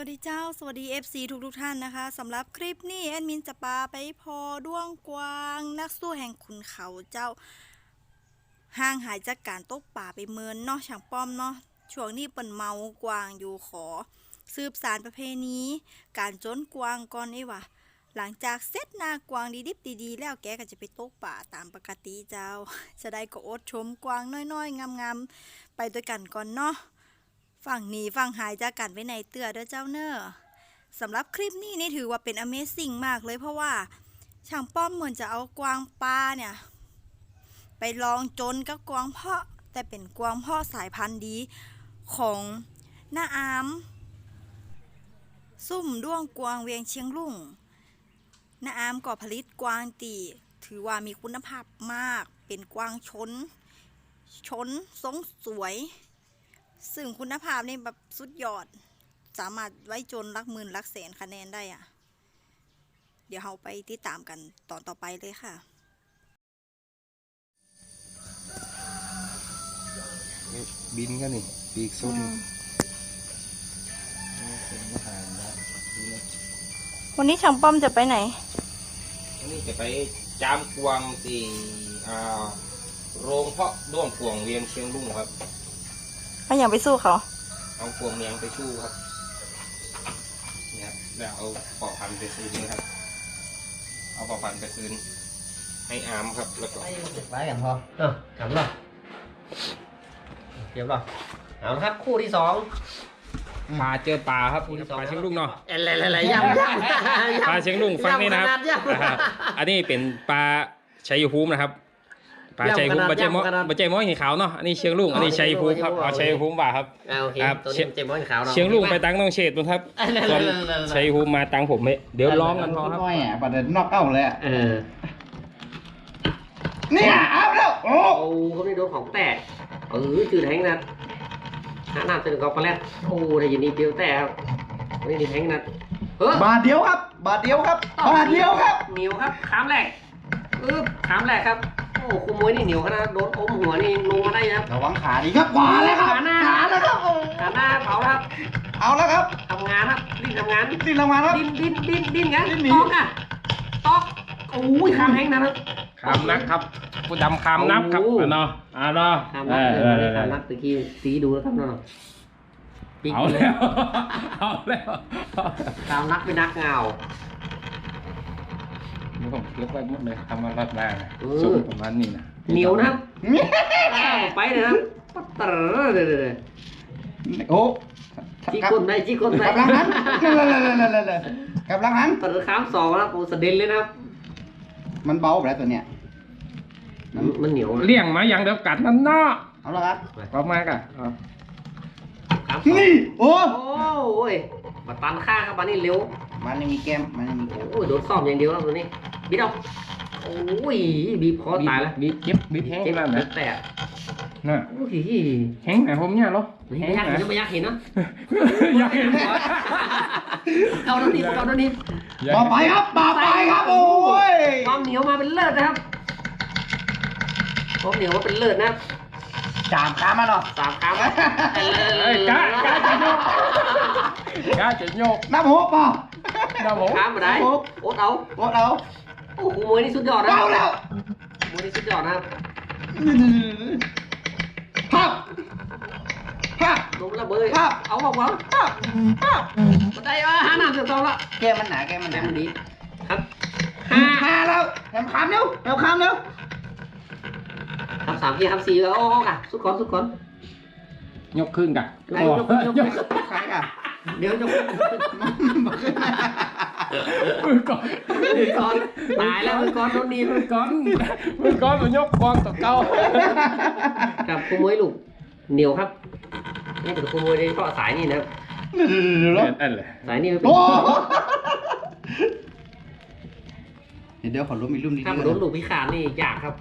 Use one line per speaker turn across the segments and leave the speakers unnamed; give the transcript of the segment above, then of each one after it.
วัสดีเจ้า สวัสดี FC ทุกทุกท่านนะคะสำหรับคลิปนี้แอดมินจะปาไปพอด้วงกวาง นักสู้แห่งขุนเขาเจ้าห่างหายจากการตกป่าไปเมินเนาะช่างป้อมเนาะช่วงนี้เปิ่นเมากวางอยู่ขอ สืบสารประเพณี การจนกวางก่อนนี่วะหลังจากเซตนากวางดีดิบดีๆ แล้วแกก็จะไปตกป่าตามปกติเจ้า จะได้ก็อดชมกวางน้อยๆงามๆไปด้วยกันก่อนเนาะ ฝั่งหนีฝั่งหายจากกันไว้ในเตือเด้อเจ้าเนอสำหรับคลิปนี้นี่ถือว่าเป็น Amazing มากเลยเพราะว่าช่างป้อมเหมือนจะเอากวางปลาเนี่ย ไปลองจนกับกวางเพาะ แต่เป็นกวางเพาะสายพันธุ์ดีของหน้าอามซุ่มด้วงกวางเวียงเชียงรุ่งหน้าอามก็ผลิตกวางตีถือว่ามีคุณภาพมากเป็นกวางชน ชนทรงสวย ซึ่งคุณภาพนี่แบบสุดยอด สามารถไว้จนรักหมื่นรักแสนคะแนนได้อะเดี๋ยวเราไปติดตามกันตอนต่อไปเลยค่ะ
นี่บินก็นี่ปีกสุด
อืม
เป็นทหารนะดูนะ
วันนี้ช่างป้อมจะไปไหน
อันนี้จะไปจามกวางที่อ่าโรงเพาะด้วงกวางเวียงเชียงรุ่งครับ
ก็ยังไปสู้เขา
เอากวางเมียงไปชู้ครับเนี่ยครับแล้วเอาปอกพันธุ์ไปซื้อนี่ครับ เอาปอกพันธุ์ไปซื้อให้อามครับแล้วก็
ไว้กันพอเออถามหรอเรียบร้อยเอาละครับ คู่ที่สอง
ปลาเจอปลาครับนี่ครับปลาเชียงรุ่งเนาะ
อะไรอะไรๆๆย่ำย่ำ
ปลาเชียงรุ่งฟังนี่นะครับ
ย่ำขนาดย่ำ
อ่าอันนี้เป็นปลาชัยภูมินะครับ ปลาชัยภูมิ
ย่ำขนาด
บะเจมอ
ย่ำขนาด
บะเจมอหินขาวเนาะอันนี้เชียงรุ่งอันนี้
อ๋อ
ชัยภูมิครับ
เชียงรุ่ง
เอาชัยภูมิบ่าครับ
อ่าโอเค
ครับ
ตัวนี้เจมส์บอลขาวเนาะ
เชียงรุ่งไปตังน้องเฉดดูครับ
อะไรๆๆๆ
ส่วนชัยภูมิมาตังผมไม่เดี๋ยวร้องกันพอครับ
น้อยอะประเด็นนอกเก้าเลยอะ
เออ
เนี่ยเอาแล้วโอ้
โอ้เขาไม่โดนของแตกเออจืดแทงนะหาน้ำเป็นกองปลาแรดโอ้ได้ยินนี่เดียวแต่ครับนี่นี่แทงนะเออบา
ทเดียวครับ บาทเดียวครับบาทเดียวครับ
เหนียวครับขามแรกอึ๊บขามแรกครับ โอ้คุมมวยนี่เหนียวขนาดโดนอมหัวนี่ลงมาได้ครับ
ระวังขาดีครับขวาแล้วครับ
ขาหน้า
ขาแล้วครับโอ้
ขาหน้าเผาแล้วครับ
เอาแล้วครับ
ทำงานครับดิ้นทำงาน
ดิ้นลงมาครับ
ดิ้นดิ้นดิ้นดิ้นไง
ดิ้นหนี
ตอกอะตอกโอ้ยคามแห้งนะครับ
คำนักครับผู้ดำคำนับครับ
โอ้
อะเนาะอะเนาะ
คาม
เอ
นัก
อ
เลย
เออ
คามนักตะกี้สีดูแล้วครับเนาะปิ๊ก
เอาแล้วเอาแล้ว
คามนักเป็นนักเงา
นี่ผมเลือกไว้หมดเลยทำมาลัดได้นะ
เออ
สูงประมาณนี้นะ
เหนียวนะครับอ้าวไปเลยนะครับปัตเตอร์เลยเลยเลย
โอ้
จี้ก้นได้จี้ก้นได้
กำลังหันเลยๆๆๆกำลังหัน
เปิดคามสองแล้วโอ้สะเด็นเลยนะครับ
มันเบาไปแล้วตัวเนี้ย
มันมันเหนียวนะ
เลี้ยงมาอย่างเดียวกัดนั่นเนาะ
เอาละครับ
ออกมากะเอา
คามสอง
นี่โอ้
โอ้ยมาตันข้างครับมานี่เร็ว
มันยังมีแก้มมันยังมีแก้ม
โอ้ยโดนซ่อมอย่างเดียวแล้วตัวนี้ บิดเอาโอ้ยบีบคอตายแล้ว
บีบเจ็บบีบแห้ง
เจ็บ
แล้ว
บิ
นะ
ดแตก
น่ะ
โอ้ย
แห้งไหนผมเนี่ยเหรอ
ไม่
แห้ง
อยาก
ไหน
เห็นนะไม่อยากเห็นนะ
อยากเห็น
เอาตัวนี้เอาตัวนี้
ต่อไปครับต่อไปครับโอ้ย
ความเหนียวมาเป็นเลิศนะครับความเหนียวมาเป็นเลิศนะครับ
จามขามาเนาะ
สามครั้ง
เอ้ยกะกะจะโยกกะจะโยก
น้ำหัวป่ะ
นะผม
ครั้งมาได้โอ๊ตเอา
หมดเอา
โอ้โหมวยนี่สุดยอดนะ
เอาแล้ว
มวยนี่สุดยอดนะครับ
ภาพภาพ
ลงระเบิด
ครับ
เอาบอกว่า
ภาพภาพ
มาได้ว่าหาน้ำเสียสองละ
แกมันหนาแกมันห
แต้
นาม
ดีครับ
ห้า
ห้า
ห้าแล้วแถมคำเร็วแถมคำเร็ว
ครับสามกี่ครับสี่แล้วโอ้โหค่ะสุดก่อนสุดก่อน
ยกขึ้นกะ
ไอ้ยกยกยก
ใครอะ
เดี๋ยวจะ
มือก่ มือก่อน
มือก่อนตายแล้วมือก่อนโดนหนี
มือก่อนมือก่อนมันยกกองตัวเก่า
กับขโมยลูกเหนียวครับนี่เป็นขโมยในเพราะสายนี่นะครับ
อันเลย
สายนี่เป็น
เดี๋ยวขอรู้มีรุ่มดี
ถ้ามันโดนลูกพิการนี่ยากครับ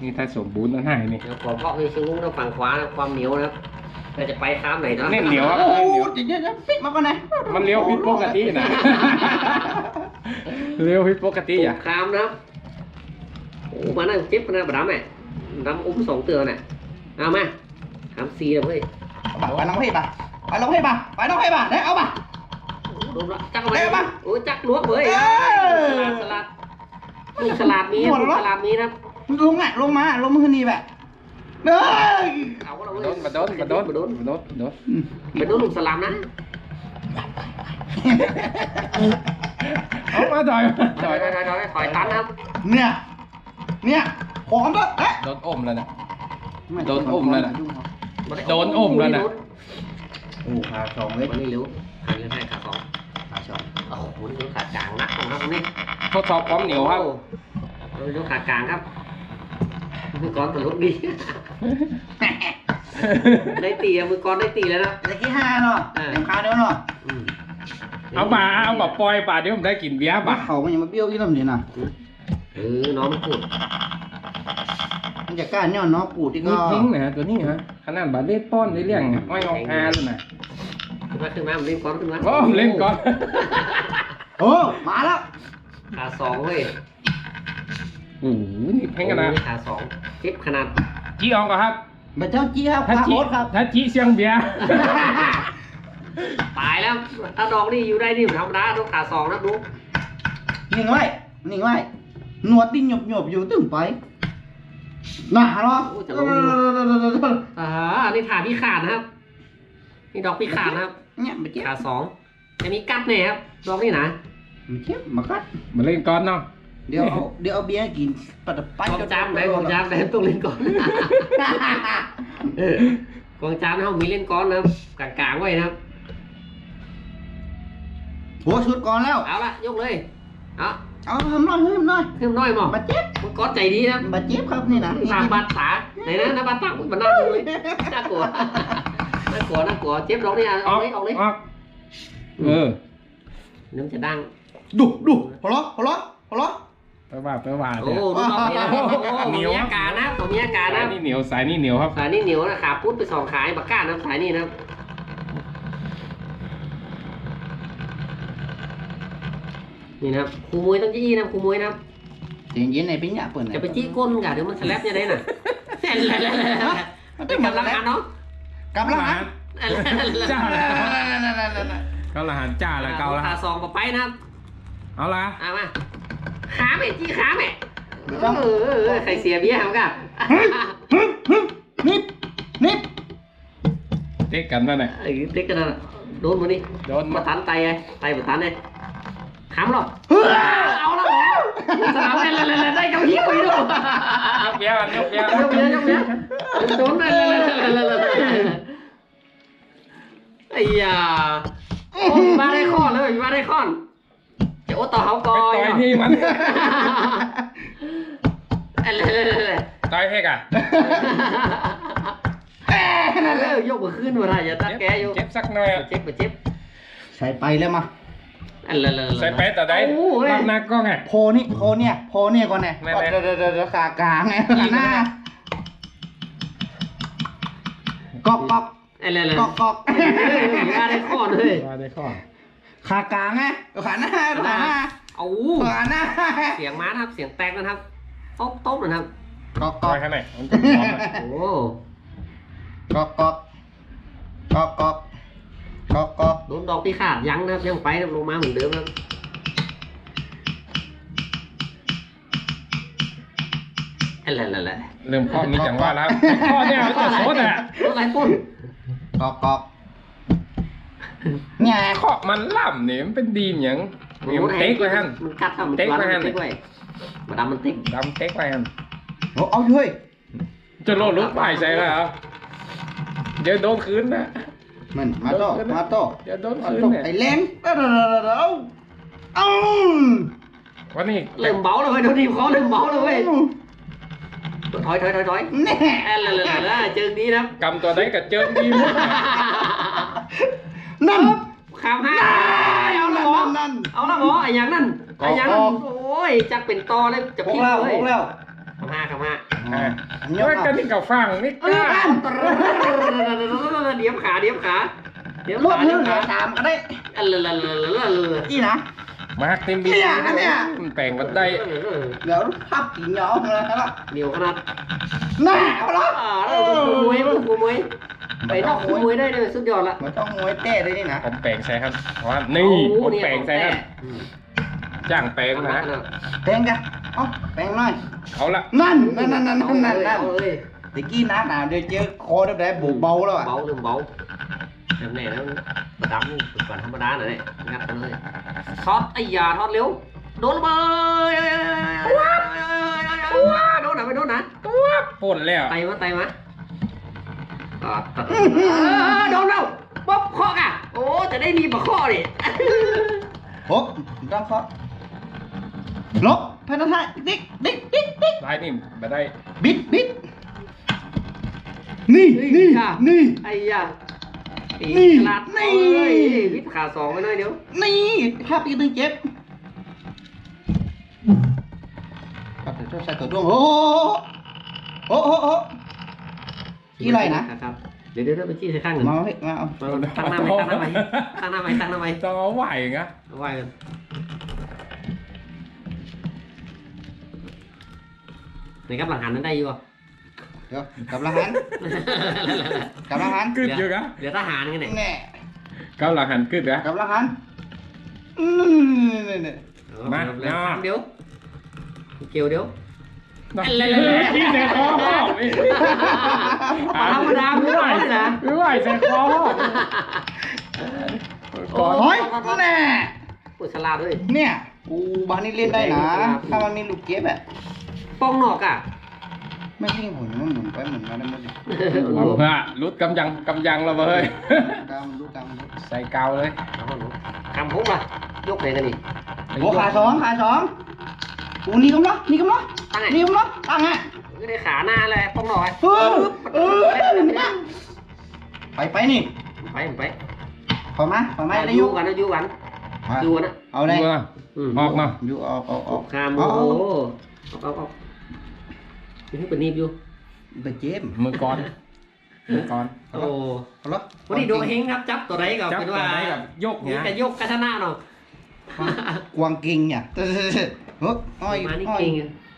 นี่ถ้าสมบูรณ์ต้องให้นี่
เดี๋ยวขอเพาะในชิงลุ้งทางฝั่งขวาความเหนียวนะครับ แต่จะไปข้ามไหนเนาะ
เน่นเหนียวครับ
โอ้
เน่นเหนียว
เดี๋ยวเดี๋ยวปิดมาก่อนนะ
มันเลี้ยวผิดปกตินะเลี้ยวผิดปกติอะ
ข้ามนะครับโอ้มานั่งเจ็บนะบดำแม่ดำอุ้มสองเตือนน่ะเอามาข้ามสี่เลยเว้ย
บักกันน้องพี่ป่ะลงให้ป่ะไปลงให้ป่ะได้เอาป่ะ
โดนละจักเอาไว้
เร็วปะ
โอ้ยจักล้วงเว้ย
เออ
สลัดสลัดลูกสลัดมี
หมดแล้ว
ลูกสลัดมีนะ
ลงอะลงมาลงมาคืนนี้แบบ เอ้ย
เอาก็เว้ย
โดนมาโดนมาโดน
มาโดน
มาโดนมาโดน
ไปโดนลูกสลัดนะ
เอามาต่อยมา
ถ
ต่
อ
ย
ถอยถอยถอยถอยตันนะครับ
เนี่ยเนี่ยพร้อมแล้วเอ๊ะ
โดนอมแล้วนะโดนอุ้มแล้วนะโดนอมแล้วนะ
โอ้ขาสองเลย
วันนี้เร็วหันเรื่องให้ขาสอง
ขาสอง
โอ้โหนี่ขากลางนักของครับตรงนี้
ทดสอบความเหนียวครับ
โอ้เร็วขากลางครับ มือกรตลกดี ได้ตีอะมือกรได้ตีแล้วนะ
ตะกี้ห้าเนาะ
เออ
เต็มขาเดียวเนาะ
อืม
เอาป่าเอาแบบปล่อยป่าเดี๋ยวผมได้กินเบียร์
บ้า
ป่ะ
เขามันยังมาเบี้ยวอีลำนี่นะ
เออน้องมันพูด
มันจะกล้าเนี่ยเนาะปูดที่ก็
นี่ทิ้งนะฮะตัวนี้ฮะขนาดบาเล่ป้อนในเรื่องไม่ออกอาเลยนะ
ขึ้นมาขึ้นมามันเล่นก้อนขึ้นมา
โอ้เล่นก่อน
โอ้มาแล้ว
ขาสองเว้ย
โอ้โหนี่แพงกันนะ
โอ้ยขาสองเจ็บขนาด
จี้อองก่อนครับ
บัตเจ้าจี้ครับ
ถ้า
ขา
จี้
โคตรครับ
ถ้าจี้เสียงเบียร์
ตายแล้วถ้าดอกนี่อยู่ได้นี่ธรรมดาต้องขาสองนะดู
นิ่งไว้นิ่งไว้หนวดติ้งหยบหยบๆอยู่ตึงไปหนาเนาะ
อ่าอันนี้ขาพี่ขาดนะครับ นี่ดอกพี่ขาดนะครับ
เนี่ยมาเจ็บ
ขาสองอันนี้กัดเนี่ยครับดอกนี่นะ
มาเจ็บมากัด
มาเล่นก่อนเนาะ
เดี๋ยวเอาเดี๋ยวเอาเบียร์กินปัดไป
กองจามไหนกองจามไหนต้องเล่นก่อนกองจามเขามีเล่นก้อนนะครับกลางๆไว้นะครับ
หัวชุดก่อนแล้ว
เอาละยกเลยเอา
เอาทำหน่อยทำหน่อย
ขึ้นน้อยมั้ง
มาเจ็บ
มันก้อนใจดีนะ
มาเจ็บครับนี่นะ
ตามบาดตาไหนนะนะบาดตาอุ้ยมันน่าดูเลยน่ากลัวน่ากลัวน่ากลัวเจ็บดอกนี่อะ
อ
เอา
อก
เลยเอาเลย
ออกเออ
น้ำจะดัง
ดูดูหัวเราะหัวเราะหัวเราะ
ไปว่าไปว่า
โอ้
เนี่ย
ดูดอกนี่นะโอ้
เหนี
มี
ยว
อาการนะตัวมีอาการ
สา
นะ
ยนี่เหนียวสายนี่เหนียวครับ
สายนี่เหนียวนะขาพุดไปสองขายบักก้านะสายนี่นะนี่นะครับครูมวยต้องจี้นะครูมวยนะ
เสียงเย็นในปิ้งเนี่ยเปิด
จะไปจี้ก้นกะเดี๋ยวมันสแลปยังไงน่ะเป็นกำลังงานเนาะ
กำลังนะ
จ้าก็ละหันจ้าแล้วเกาละ
ขาสองไปนะครับ
เอาละ
เอามา ขาแม่จี้ขาแม่เออใครเสียเบี้ยครับกัน
นิบนิบ
เด็กกันนั่นแหละ
ไอ้เด็กกันนะโดนมันนี่
โดน
มา
มา
ทันไตไงไตมาทันไงขำหรอเอาละหมอสนามเล่นเล่นเล่นได้กับหิ้วอีกด้วย
ยกเบียร์กันยกเบียร์
ยกเบี้ยยกเบี้ยโดนเลยเลยเลยเลยไอ้ยาโอ้มาได้ข้อนเลยมาได้ข้อนจะ โอ้ต่อเขา
ไป
ก่อน
ต่อยนี่มัน
เล่นเล่นเล่น
ต่อยเอกอะ
เออยกมือขึ้นมาได้อย่าตัดแกอยู่
เจ็บสักหน่อยอะ
เจ็บไปเจ็บ
ใส่ไปแล้วมา
อันละละ
ใส่ไปแต่ได้รับหนักก็ไง
โพนี่โพเนี่ยโพเนี่ยก่อนเนี่ย
แม่ๆ
เดี๋ยวเดี๋ยวเดี๋ยวขากลางไงขาหน้ากอกกอก
อันละละ
กอกกอก
มาได้ข้อเลย
ว่าได้ข้อ
ขากลางไงขาหน้าขาหน้า
เอา
ขาหน้า
เสียงม้านะครับ เสียงแตกนะครับต๊บต๊บนะครับ
กอกก
ต่
อ
อกยข้างในมันจะพร้อมอะ
โอ้
กอกกอกกอกกอกกอกกอก
โดนดอกปีขาดยังนะครับยังไปลงมาเหมือนเดิมนะครับอันละละละ
เริ่มข้อมีจังหวะแล้วข้อเนี่ยมันจะโคตรอะ
รถอะไรปุ้น
กอกกอก เนี่ย
ข้อมันล่ำเนี่ยมันเป็นดีมอย่างนี่มันเต็กไว้ฮั่น
มันกัดทำมัน
เต็กไว้
น
หั่น
เต็กไว้มาดามมันเต็ก
ดำเต็กไว้ฮั่น
โอ้เอาเฮ้ย
จะโลดลุกไปใส่แล้วเหรอเดี๋ยวโดนคืนนะ
มันมาโตมาโต
เดี๋ยวโดน
มา
คืน
โต
เนี่ย
ไอ้แรงเด้อเด้อเด้อเด้อเอา
วันนี้
เริ่มเบาเลยเว้ยโดนทีมเขาเริ่มเบาเลยเว้ยถอยถอยถอยถอย
แน่
แอนละละละละเจอดีนะครับ
กำตัวได้กับเจิมดีหมด
นั่น
ข้ามห้าเอาละ
นั่น
หมอ
นั่น
เอาละหมอไอ้อย่างนั้นไอ้อย่างนั้น
ออก
โอ้ยจักเป็นตอเลยจะ
พก
พิ้ง
แล้ว
เล
พ
ย
กแล้ว
ข้ามห้าข้ามห้า
อ่า
อัน
เย
ยก
อะ
มา
กันนี่กับฟังนี่กล้า
เดี๋ยวขาเดี๋ยวขาเดี๋ยว
รว
ขา
บ
เดี๋
เรื่
ย
อ
ว
ง
ขา
ตามก็ได้
อันละละละละละละ
นี่นะ
มาร์กเต็มบี
เนี่ยอันเนี่ย
มันแปลงมันได้
เออเออ
เดี๋ยวพับกี่เหนียวเลยครับ
เหนียวขนาด
หน้าเอาละ
อ่าแล้วกูมวยกูมวยไปนอกกูมวยได้เลยสุดยอดละ
มันต้องมวยเต้เลยนี่นะ
ผมแปลงใส่ครับเพราะว่านี่
โอ้
ผม
เนี่ย
แปลงใส่ครับ
อืม
จ้างแปลงนะ
แปลงกันเอ้าแปลงหน่อย
เอาละ
นั่นนั่นนั่นนั่น
เอา
นั่น
เลย
นั่น
เอาเลย
ตะกี้น้าหนาวเดี๋ยวเจอคอได้แต่บุกเบาแล้วอะ
เบาหนึ่งเบา แบบไหนแล้วประดับนี่ก่อนธรรมดาหน่อยเนี่ยงัดกันเลยทอดไอ้ยาทอดเร็ว โดนระเบิดว้าวโดนไหนไปโดนไหน
ป่นแล้ว
ไตมาไตมาอ่าตัดโดนแล้วป๊อบเคาะอะ โอ้จะได้มีบะเคาะดิ
โอ้ต้องเคาะลบพนักงานติ๊กติ๊กติ๊กติ๊ก
ลายนี่มาได้
บิดบิดนี่นี่นี่
ไอ้ยา
นี่
ขนาด
นี่
นี่วิทย์ขาสองไปหน่อยเดี๋ยว
นี่ภาพอีกตึงเจ็บครับเดี๋ยวใส่ตัวดวงโอ้โอ้โอ้โอ้กี่ไรนะ
ครับเดี๋ยวเดี๋ยวไปจี้ใส่ข้างหนึ่ง
มาเฮ้ยมาเอา
มาตั้งหน้าไว้ตั้งหน้าไว้ตั้งหน้าไว้ตั้งหน้าไว้
ต้องเอาไหวไง
เอาไว้กันในกับหลังหันนั้นได้อยู่ป่ะ
เดี๋ยวกลับละหันกลับละหัน
กึดอยู่กะ
เดี๋ยวทหารกันเนี่ย
แน่
ก้าวหลังหันกึดกะ
กลับละหันอืมนี่นี่
มา
เดี๋ยวเดี๋ยวเกี่ยวเดี๋ยว
เนาะ
อะไร
ที่ใส่คอหอบอีก
ธรรมดาไม่ไหวนะ
ไม่ไหวใส่คอหอบก่อน
โอ้ยแน่
ปุฉลาดด้วย
เนี่ยกูบ้านนี้เล่นได้นะ ถ้ามันมีลูกเก็บอะ
ป้องนอกอะ
ไม่ใช่หมุนมันหมุนไปหมุนมาได้หมดเลย
เอาเพื่อรุดกำยังกำยังแล้วเว้ย
กามลูกกามลูก
ใส่กาวเลย
ทำพุกล่ะยกไหนกันนี่
โอ้ขาสองขาสองกูนี่กำลังนี่กำลัง
ตั้งไง
นี่กำลังตั้งไง
ก็ได้ขาหน้าเลยป้องนอก
เออเออเนี่ยไปไปนี่
ไปไป
พอมาพอมาได้
อ
ยุ
ยู่กันอยู่กันอยู่นะ
เอาเลย
ดูนะออกเนาะ
ยุเอาเอาเอา
คามโอ้เอาเอา เอาที่เป็นนีบอยู่
ไปเจ็บ
มือก่อนมือก่อน
โอ้
เอาละ
วันนี้ดูเฮงครับ จับตัวไหนก็
จับ
เป็น
ตัว
ว่า
ไหนกับยก
นี่
เนี่ย
จะยกกระชนะเนาะ
กวางเก่งเนี่ยเฮ้ยอ้อย
มานี่
อ้อย
เก่ง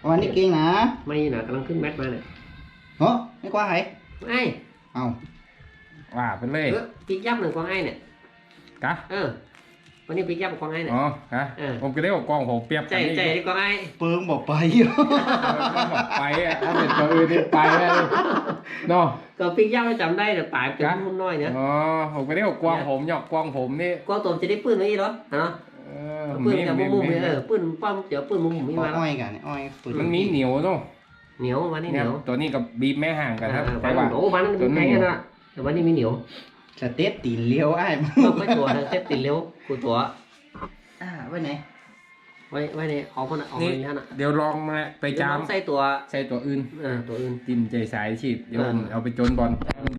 วันนี้เก่งนะ
ไม่นะกำลังขึ้นแมทมาเนี่ย
เฮ้ยไม่กว่าไห
ไอ้
เอา
ว่าไปเลย
เออปีกยับหนึ่งกวางไอ้เนี่ย
กะ
เออ วันนี้ปีกยับกวางไอ้เนี่ย
อ๋อฮะ
เออ
ผมก็ได้บอกกล้องผมเปรียบ
ใจ
กันนี่
ใจที่กวางไอ้
เปิงบอกไป
ไปอะถ้าเป็นตัวอื่นนี่ไปอะเนาะ
ก็ปีกยับไม่จำได้แต่ตายเป็นมุ่นน้อยเนี่ย
อ๋อผมก็ได้บอกกล้องผมหยอกกล้องผมนี่
กวางตัวจะได้ปืนไว้อีกเหรอเนาะ
เออ
ปืน
มี
จะ
มี
มุม
มี
ๆเออปืนป้อมเดี๋ยวปืนมุมๆมีมาแล้ว
อ้อยกันอ้อยปืน
มันมีเหนียวเนาะ
เหนียววันนี้เห
เนี่ย
นียว
ตัวนี้กับบีบแม่ห่างกันครับ
เออ
แต่
วัน
ว่า
โอ้วันนั้นมีแข็งกันนะแต่วันนี้มีเหนียว
สเต็ปตีนเลี้ยวไอ้
ต้องไม่ตัวนะเซฟติดเร็วกูตัว
อ่าไว้ไหน
ไว้ไว้ในเอาคนเอา
นี่
ในท่านอะ
เดี๋ยวลองมาไปจาม
ใส่ตัว
ใส่ตัวอื่น
เออ ตัวอื่น
จิ้มใจสายฉีดเดี๋ยวผม
เออ
เอาไปจนบอล